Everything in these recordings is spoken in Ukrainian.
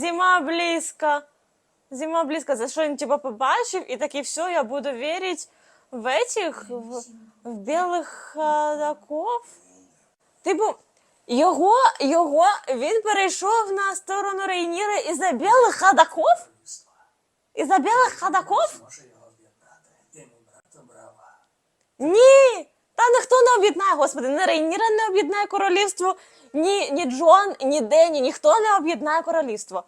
Зима близько. Зима близько. За що він типа побачив, і такий все, я буду вірити в этих, в, в білих ходаков. Типу, його, його, він перейшов на сторону Рейніра білих ходаков? Із-за білих ходаков? Об'єднати. Йому брата брава. Ні! Та ніхто не об'єднає, господи, ні Рейніра не об'єднає королівство, ні, ні Джон, ні Дені, ніхто не об'єднає королівство.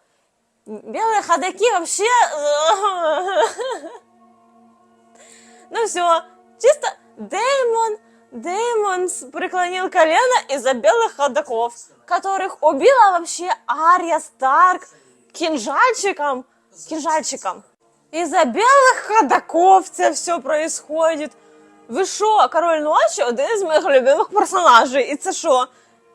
Білі ходаки вообще... ну все, чисто Деймон, Деймон преклонил колено из-за белых ходаков, которых убила вообще Ария Старк кинжальчиком, кинжальчиком. Из-за белых ходаков це все происходит. Ви що, король ночі один із моїх любимих персонажей. І це що?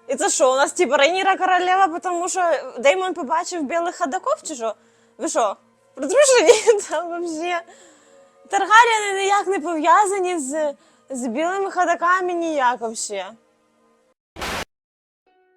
І це що? У нас типа Рейніра королева, тому що Деймон побачив білих ходаков, чи що? Ви що? Притрушені там вообще. Таргаріани ніяк не пов'язані з, з білими ходаками ніяк вообще.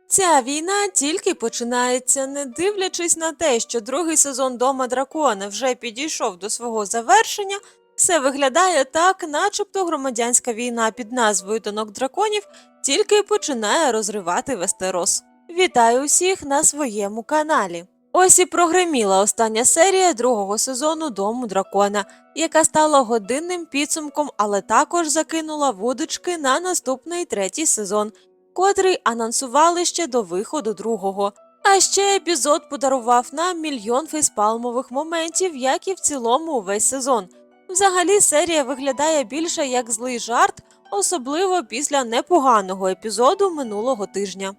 Ця війна тільки починається, не дивлячись на те, що другий сезон Дома Дракона вже підійшов до свого завершення. Все виглядає так, начебто громадянська війна під назвою Донок драконів тільки починає розривати Вестерос. Вітаю усіх на своєму каналі. Ось і прогреміла остання серія другого сезону Дому дракона, яка стала годинним підсумком, але також закинула вудочки на наступний третій сезон, котрий анонсували ще до виходу другого. А ще епізод подарував нам мільйон фейспалмових моментів, як і в цілому увесь сезон. Взагалі серія виглядає більше як злий жарт, особливо після непоганого епізоду минулого тижня.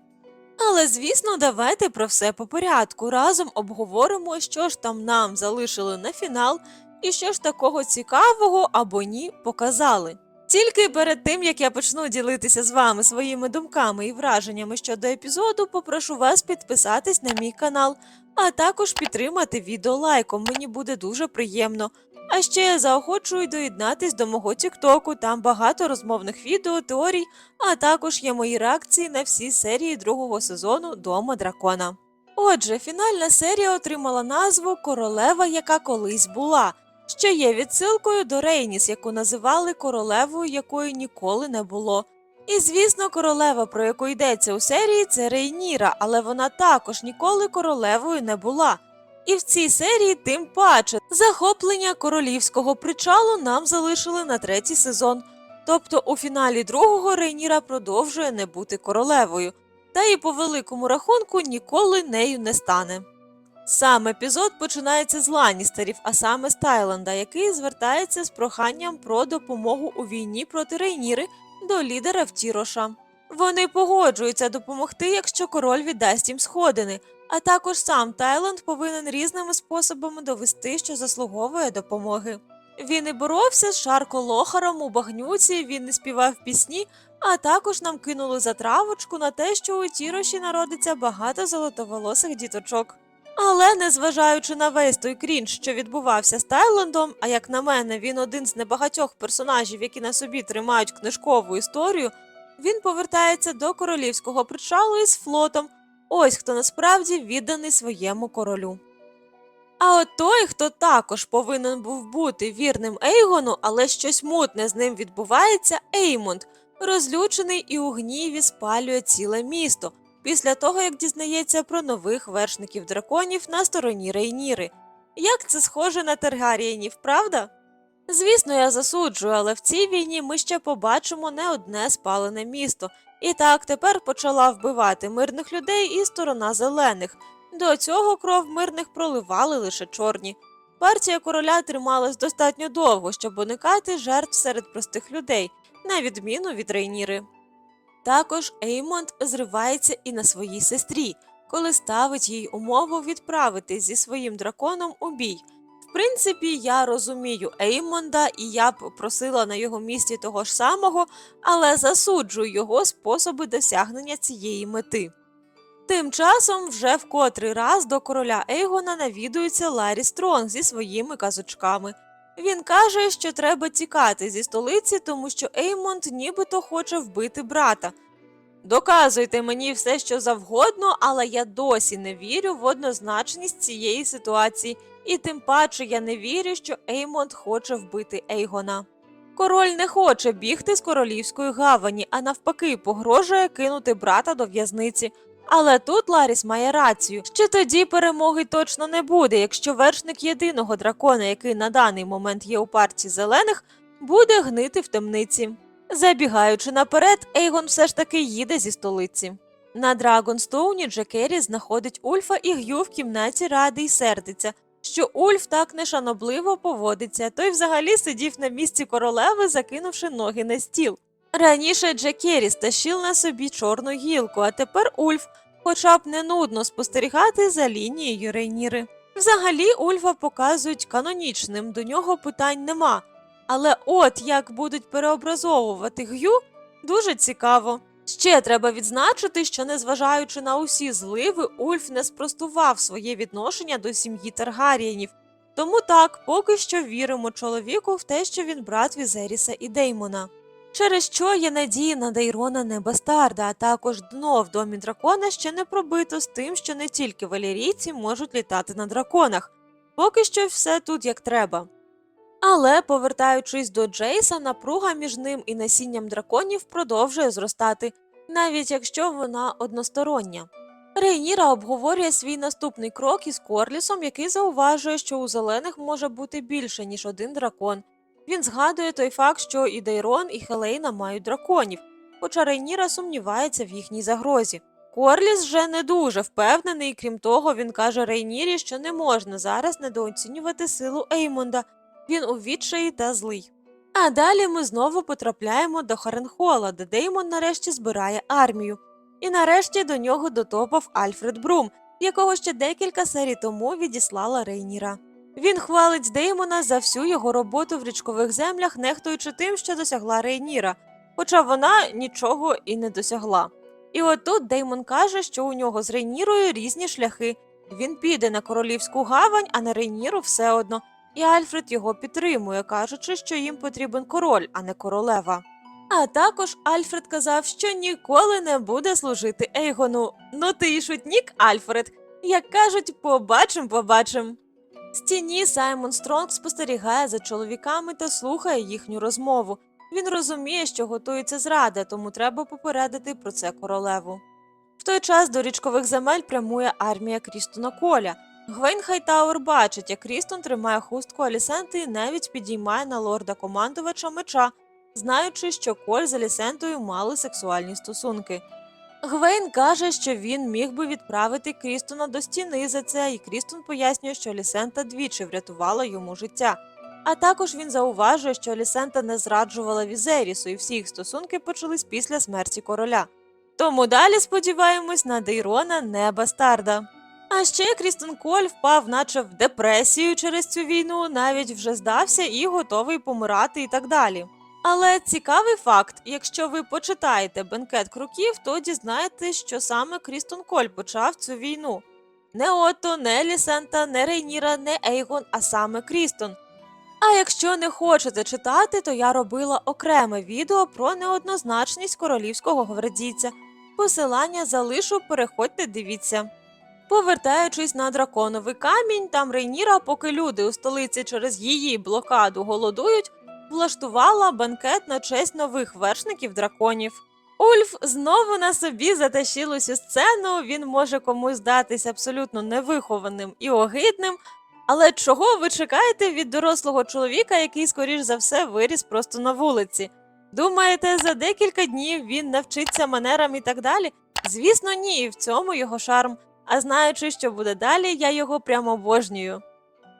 Але звісно, давайте про все по порядку. Разом обговоримо, що ж там нам залишили на фінал, і що ж такого цікавого або ні показали. Тільки перед тим як я почну ділитися з вами своїми думками і враженнями щодо епізоду, попрошу вас підписатись на мій канал, а також підтримати відео лайком. Мені буде дуже приємно. А ще я заохочую доєднатись до мого Тіктоку, там багато розмовних відео, теорій, а також є мої реакції на всі серії другого сезону Дома дракона. Отже, фінальна серія отримала назву Королева, яка колись була, що є відсилкою до Рейніс, яку називали королевою, якої ніколи не було. І звісно, королева, про яку йдеться у серії, це Рейніра, але вона також ніколи королевою не була. І в цій серії тим паче захоплення королівського причалу нам залишили на третій сезон. Тобто у фіналі другого Рейніра продовжує не бути королевою, та і по великому рахунку ніколи нею не стане. Сам епізод починається з Ланністерів, а саме з Тайленда, який звертається з проханням про допомогу у війні проти Рейніри до лідера Втіроша. Вони погоджуються допомогти, якщо король віддасть їм сходини, а також сам Тайленд повинен різними способами довести, що заслуговує допомоги. Він і боровся з Шарко Лохаром у багнюці, він і співав пісні, а також нам кинули затравочку на те, що у Тіроші народиться багато золотоволосих діточок. Але незважаючи на весь той крінж, що відбувався з Тайлендом, а як на мене, він один з небагатьох персонажів, які на собі тримають книжкову історію, він повертається до королівського причалу із флотом. Ось хто насправді відданий своєму королю. А от той, хто також повинен був бути вірним Ейгону, але щось мутне з ним відбувається, Еймонд, розлючений і у гніві спалює ціле місто після того, як дізнається про нових вершників драконів на стороні Рейніри. Як це схоже на Таргарієнів, правда? Звісно, я засуджую, але в цій війні ми ще побачимо не одне спалене місто. І так тепер почала вбивати мирних людей і сторона зелених. До цього кров мирних проливали лише чорні. Партія короля трималась достатньо довго, щоб уникати жертв серед простих людей, на відміну від Рейніри. Також Еймонд зривається і на своїй сестрі, коли ставить їй умову відправити зі своїм драконом у бій. Принципі, я розумію Еймонда, і я б просила на його місці того ж самого, але засуджую його способи досягнення цієї мети. Тим часом вже в котрий раз до короля Ейгона навідується Ларі Стронг зі своїми казочками. Він каже, що треба тікати зі столиці, тому що Еймонд нібито хоче вбити брата. Доказуйте мені все, що завгодно, але я досі не вірю в однозначність цієї ситуації, і тим паче я не вірю, що Еймонд хоче вбити Ейгона. Король не хоче бігти з королівської гавані, а навпаки, погрожує кинути брата до в'язниці. Але тут Ларіс має рацію, що тоді перемоги точно не буде, якщо вершник єдиного дракона, який на даний момент є у партії зелених, буде гнити в темниці. Забігаючи наперед, Ейгон все ж таки їде зі столиці. На Драгонстоуні Джекері знаходить Ульфа і Г'ю в кімнаті ради й сердиться, що Ульф так нешанобливо поводиться, той взагалі сидів на місці королеви, закинувши ноги на стіл. Раніше Джекері стащив на собі чорну гілку, а тепер Ульф, хоча б не нудно спостерігати за лінією Рейніри. Взагалі Ульфа показують канонічним, до нього питань нема. Але от як будуть переобразовувати Г'ю, дуже цікаво. Ще треба відзначити, що незважаючи на усі зливи, Ульф не спростував своє відношення до сім'ї Таргарієнів. Тому так, поки що віримо чоловіку в те, що він брат Візеріса і Деймона. Через що є надії на Дейрона не бастарда, а також дно в домі дракона ще не пробито з тим, що не тільки валерійці можуть літати на драконах. Поки що все тут як треба. Але, повертаючись до Джейса, напруга між ним і насінням драконів продовжує зростати, навіть якщо вона одностороння. Рейніра обговорює свій наступний крок із Корлісом, який зауважує, що у зелених може бути більше, ніж один дракон. Він згадує той факт, що і Дейрон, і Хелейна мають драконів, хоча Рейніра сумнівається в їхній загрозі. Корліс вже не дуже впевнений, крім того, він каже Рейнірі, що не можна зараз недооцінювати силу Еймонда, він у відчаї та злий. А далі ми знову потрапляємо до Харенхола, де Деймон нарешті збирає армію. І нарешті до нього дотопав Альфред Брум, якого ще декілька серій тому відіслала Рейніра. Він хвалить Деймона за всю його роботу в річкових землях, нехтуючи тим, що досягла Рейніра, хоча вона нічого і не досягла. І от тут Деймон каже, що у нього з Рейнірою різні шляхи. Він піде на королівську гавань, а на Рейніру все одно. І Альфред його підтримує, кажучи, що їм потрібен король, а не королева. А також Альфред казав, що ніколи не буде служити Ейгону. Ну ти й шутнік, Альфред. Як кажуть, побачим, побачим. З тіні Саймон Стронг спостерігає за чоловіками та слухає їхню розмову. Він розуміє, що готується зрада, тому треба попередити про це королеву. В той час до річкових земель прямує армія Крістона Коля. Гвейн Хайтауер бачить, як Крістон тримає хустку Алісенти і навіть підіймає на лорда командувача меча, знаючи, що Коль з Алісентою мали сексуальні стосунки. Гвейн каже, що він міг би відправити Крістона до стіни за це, і Крістон пояснює, що Алісента двічі врятувала йому життя. А також він зауважує, що Алісента не зраджувала Візерісу, і всі їх стосунки почались після смерті короля. Тому далі сподіваємось на Дейрона, не бастарда. А ще Крістон Коль впав, наче в депресію через цю війну, навіть вже здався і готовий помирати і так далі. Але цікавий факт: якщо ви почитаєте бенкет круків, то дізнаєтесь, що саме Крістон Коль почав цю війну. Не Отто, не Лісента, не Рейніра, не Ейгон, а саме Крістон. А якщо не хочете читати, то я робила окреме відео про неоднозначність королівського гвардійця. Посилання залишу, переходьте, дивіться. Повертаючись на драконовий камінь, там Рейніра, поки люди у столиці через її блокаду голодують, влаштувала банкет на честь нових вершників драконів. Ульф знову на собі затащив усю сцену, він може комусь здатись абсолютно невихованим і огидним. Але чого ви чекаєте від дорослого чоловіка, який, скоріш за все, виріс просто на вулиці? Думаєте, за декілька днів він навчиться манерам і так далі? Звісно, ні, в цьому його шарм. А знаючи, що буде далі, я його прямо обожнюю.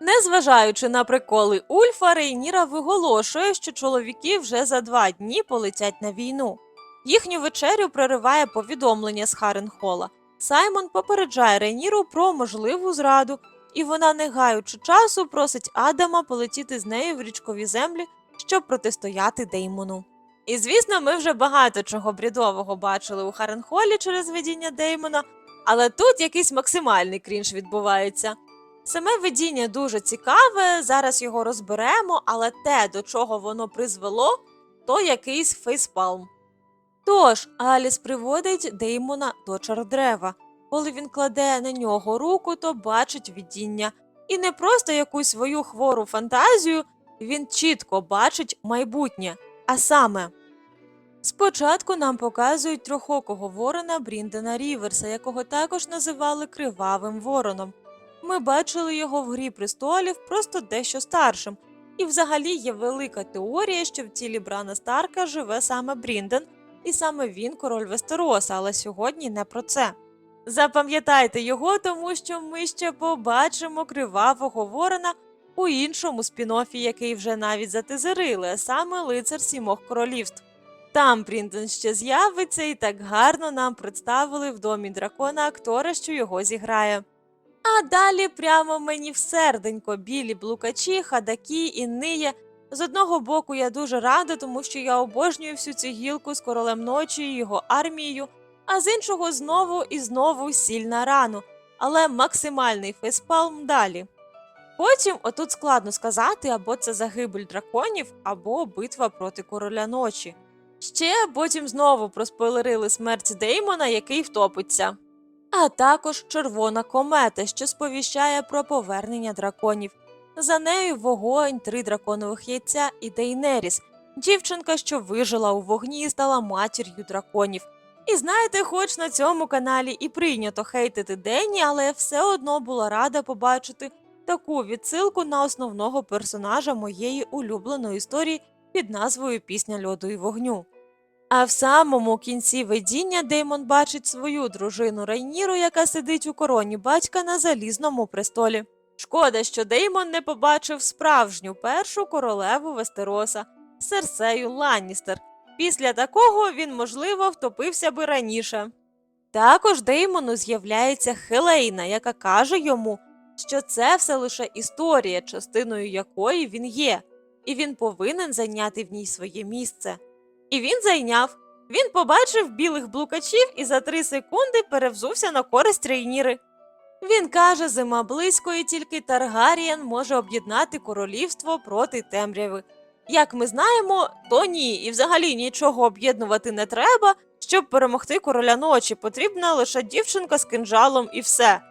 Незважаючи на приколи Ульфа, Рейніра виголошує, що чоловіки вже за два дні полетять на війну. Їхню вечерю прориває повідомлення з Харенхола. Саймон попереджає Рейніру про можливу зраду, і вона, не гаючи часу, просить Адама полетіти з нею в річкові землі, щоб протистояти Деймону. І звісно, ми вже багато чого брідового бачили у Харенхолі через видіння Деймона, але тут якийсь максимальний крінж відбувається. Саме видіння дуже цікаве, зараз його розберемо, але те, до чого воно призвело, то якийсь фейспалм. Тож Аліс приводить Деймона до чардрева. Коли він кладе на нього руку, то бачить видіння. І не просто якусь свою хвору фантазію, він чітко бачить майбутнє. А саме, спочатку нам показують трьохокого ворона Бріндена Ріверса, якого також називали Кривавим Вороном. Ми бачили його в грі престолів просто дещо старшим. І взагалі є велика теорія, що в тілі Брана Старка живе саме Брінден, і саме він король Вестероса, але сьогодні не про це. Запам'ятайте його, тому що ми ще побачимо кривавого ворона у іншому спін-оффі, який вже навіть затизерили, а саме лицар сімох королівств. Там Брінден ще з'явиться і так гарно нам представили в домі дракона актора, що його зіграє. А далі прямо мені в серденько білі блукачі, хадаки і ниє. З одного боку, я дуже рада, тому що я обожнюю всю цю гілку з королем ночі і його армією, а з іншого знову і знову сіль на рану, але максимальний фейспалм далі. Потім отут складно сказати, або це загибель драконів, або битва проти короля ночі. Ще потім знову проспойлерили смерть Деймона, який втопиться. А також червона комета, що сповіщає про повернення драконів. За нею вогонь, три драконових яйця і Дейнеріс, дівчинка, що вижила у вогні і стала матір'ю драконів. І знаєте, хоч на цьому каналі і прийнято хейтити Денні, але я все одно була рада побачити таку відсилку на основного персонажа моєї улюбленої історії під назвою Пісня льоду і вогню. А в самому кінці видіння Деймон бачить свою дружину Райніру, яка сидить у короні батька на залізному престолі. Шкода, що Деймон не побачив справжню першу королеву Вестероса Серсею Ланністер. Після такого він, можливо, втопився би раніше. Також Деймону з'являється Хелейна, яка каже йому, що це все лише історія, частиною якої він є, і він повинен зайняти в ній своє місце. І він зайняв. Він побачив білих блукачів і за три секунди перевзувся на користь Рейніри. Він каже, зима близько, і тільки Таргарієн може об'єднати королівство проти темряви. Як ми знаємо, то ні, і взагалі нічого об'єднувати не треба, щоб перемогти короля ночі. Потрібна лише дівчинка з кинжалом і все.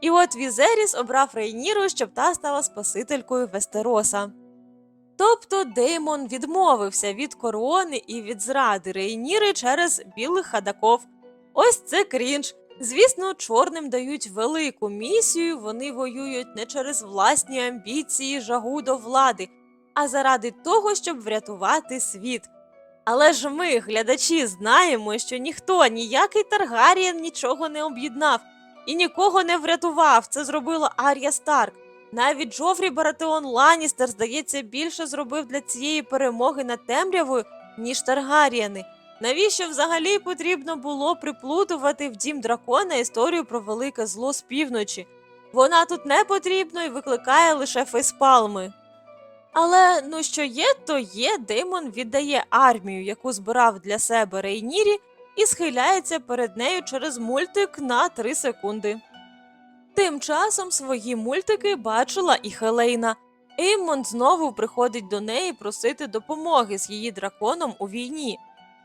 І от Візеріс обрав Рейніру, щоб та стала спасителькою Вестероса. Тобто Деймон відмовився від корони і від зради Рейніри через білих хадаков. Ось це крінж. Звісно, чорним дають велику місію, вони воюють не через власні амбіції, жагу до влади, а заради того, щоб врятувати світ. Але ж ми, глядачі, знаємо, що ніхто, ніякий Таргарієн нічого не об'єднав і нікого не врятував. Це зробила Ар'я Старк. Навіть Джофрі Баратеон Ланністер, здається, більше зробив для цієї перемоги над темрявою, ніж Таргарієни. Навіщо взагалі потрібно було приплутувати в дім дракона історію про велике зло з півночі? Вона тут не потрібна і викликає лише фейспалми. Але ну що є, то є, Деймон віддає армію, яку збирав для себе Рейнірі, і схиляється перед нею через мультик на 3 секунди. Тим часом свої мультики бачила і Хелейна. Еймонд знову приходить до неї просити допомоги з її драконом у війні.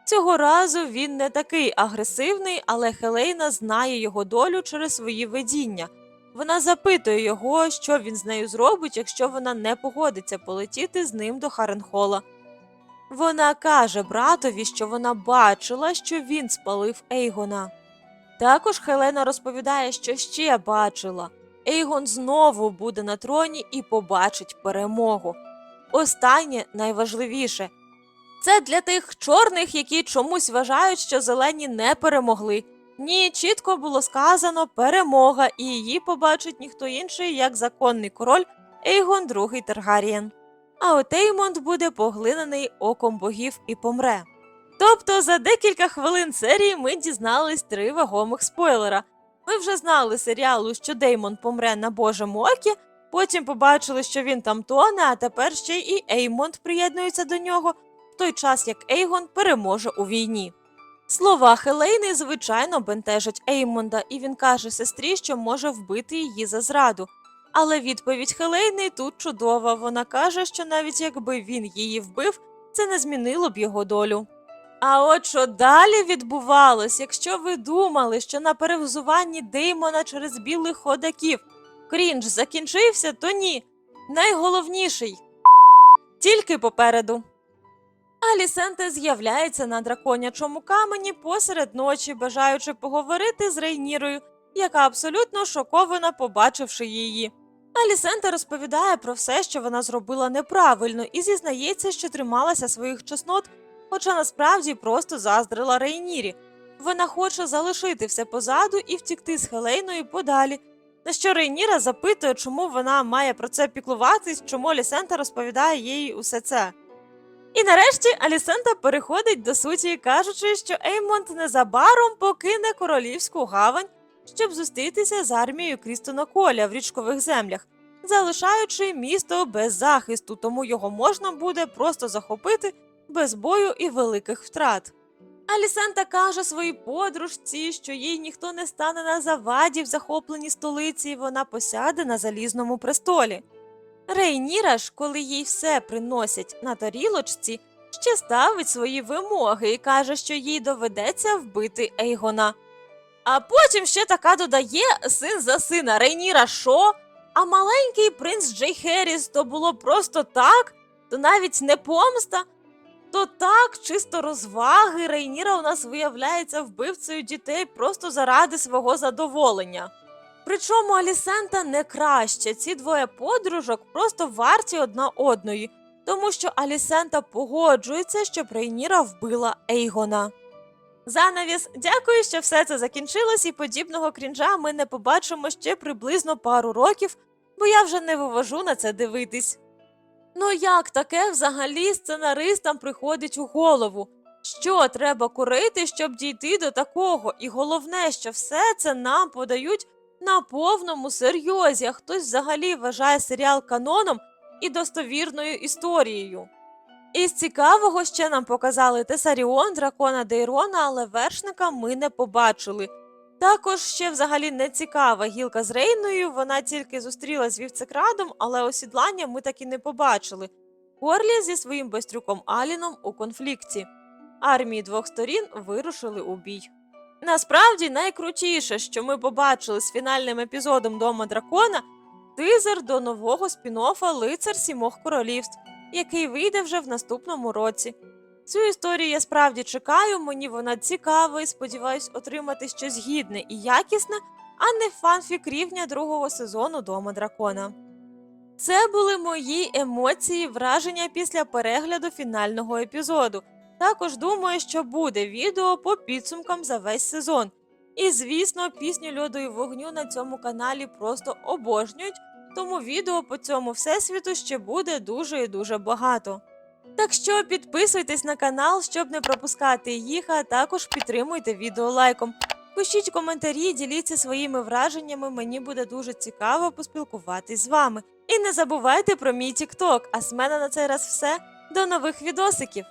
Цього разу він не такий агресивний, але Хелейна знає його долю через свої видіння. Вона запитує його, що він з нею зробить, якщо вона не погодиться полетіти з ним до Харенхола. Вона каже братові, що вона бачила, що він спалив Ейгона. Також Хелена розповідає, що ще бачила. Ейгон знову буде на троні і побачить перемогу. Останнє найважливіше це для тих чорних, які чомусь вважають, що зелені не перемогли. Ні, чітко було сказано перемога, і її побачить ніхто інший, як законний король Ейгон II Таргарієн. А от Еймонд буде поглинений оком богів і помре. Тобто за декілька хвилин серії ми дізнались три вагомих спойлера. Ми вже знали серіалу, що Деймон помре на Божому окі, потім побачили, що він там тоне, а тепер ще і Еймонд приєднується до нього, в той час як Ейгон переможе у війні. Слова Хелейни, звичайно, бентежать Еймонда, і він каже сестрі, що може вбити її за зраду. Але відповідь Хелейни тут чудова. Вона каже, що навіть якби він її вбив, це не змінило б його долю. А от що далі відбувалось, якщо ви думали, що на перевзуванні Деймона через білих ходаків крінж закінчився, то ні. Найголовніший тільки попереду. Алісенте з'являється на драконячому камені посеред ночі, бажаючи поговорити з Рейнірою, яка абсолютно шокована, побачивши її. Алісенте розповідає про все, що вона зробила неправильно, і зізнається, що трималася своїх чеснот, хоча насправді просто заздрила Рейнірі. Вона хоче залишити все позаду і втікти з Хелейною подалі. На що Рейніра запитує, чому вона має про це піклуватись, чому Алісента розповідає їй усе це. І нарешті Алісента переходить до суті, кажучи, що Еймонд незабаром покине королівську гавань, щоб зустрітися з армією Крістона Коля в річкових землях, залишаючи місто без захисту, тому його можна буде просто захопити без бою і великих втрат. Алісента каже своїй подружці, що їй ніхто не стане на заваді в захопленій столиці, і вона посяде на залізному престолі. Рейніра ж, коли їй все приносять на тарілочці, ще ставить свої вимоги і каже, що їй доведеться вбити Ейгона. А потім ще така додає син за сина Рейніра що? А маленький принц Джей Херіс то було просто так, то навіть не помста. То так, чисто розваги, Рейніра у нас виявляється вбивцею дітей просто заради свого задоволення. Причому Алісента не краще, ці двоє подружок просто варті одна одної, тому що Алісента погоджується, щоб Рейніра вбила Ейгона. Занавіс, дякую, що все це закінчилось, і подібного крінжа ми не побачимо ще приблизно пару років, бо я вже не вивожу на це дивитись. Ну як таке взагалі сценаристам приходить у голову? Що треба курити, щоб дійти до такого? І головне, що все це нам подають на повному серйозі, а хтось взагалі вважає серіал каноном і достовірною історією. Із цікавого ще нам показали Тесаріон, дракона Дейрона, але вершника ми не побачили. Також ще взагалі не цікава гілка з Рейною, вона тільки зустрілась з вівцекрадом, але осідлання ми так і не побачили. Корлі зі своїм байстрюком Аліном у конфлікті. Армії двох сторін вирушили у бій. Насправді найкрутіше, що ми побачили з фінальним епізодом Дома дракона, тизер до нового спін-оффа Лицар Сімох Королівств, який вийде вже в наступному році. Цю історію я справді чекаю, мені вона цікава і сподіваюсь отримати щось гідне і якісне, а не фанфік рівня другого сезону Дома дракона. Це були мої емоції, враження після перегляду фінального епізоду. Також думаю, що буде відео по підсумкам за весь сезон. І звісно, пісню льоду і вогню на цьому каналі просто обожнюють, тому відео по цьому всесвіту ще буде дуже і дуже багато. Так що підписуйтесь на канал, щоб не пропускати їх, а також підтримуйте відео лайком. Пишіть коментарі, діліться своїми враженнями, мені буде дуже цікаво поспілкуватись з вами. І не забувайте про мій TikTok, а з мене на цей раз все. До нових відосиків!